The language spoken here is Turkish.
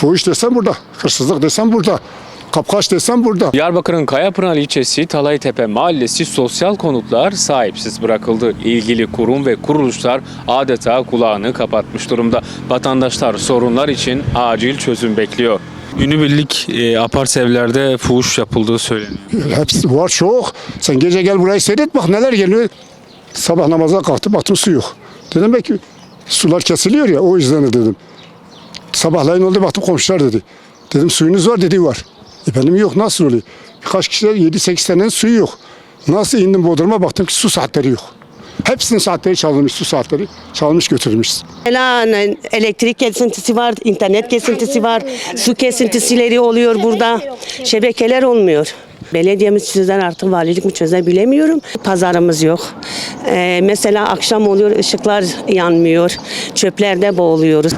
Fuhuş desem burada, hırsızlık desem burada, kapkaç desem burada. Diyarbakır'ın Kayapınar ilçesi Talaytepe mahallesi sosyal konutlar sahipsiz bırakıldı. İlgili kurum ve kuruluşlar adeta kulağını kapatmış durumda. Vatandaşlar sorunlar için acil çözüm bekliyor. Günübirlik e, apart evlerde fuhuş yapıldığı söyleniyor. Hepsi var çok. Sen gece gel burayı seyret bak neler geliyor. Sabah namaza kalktım baktım su yok. Dedim belki sular kesiliyor ya o yüzden de dedim. Sabahleyin oldu baktım komşular dedi. Dedim suyunuz var dedi var. E benim yok nasıl oluyor? Birkaç kişiler 7-8 tanenin suyu yok. Nasıl indim Bodrum'a baktım ki su saatleri yok. Hepsinin saatleri çalınmış su saatleri. Çalınmış götürülmüş. Mesela elektrik kesintisi var, internet kesintisi var, su kesintisileri oluyor burada. Şebekeler olmuyor. Belediyemiz çözer artık valilik mi çözer bilemiyorum. Pazarımız yok. Ee, mesela akşam oluyor ışıklar yanmıyor. Çöplerde boğuluyoruz.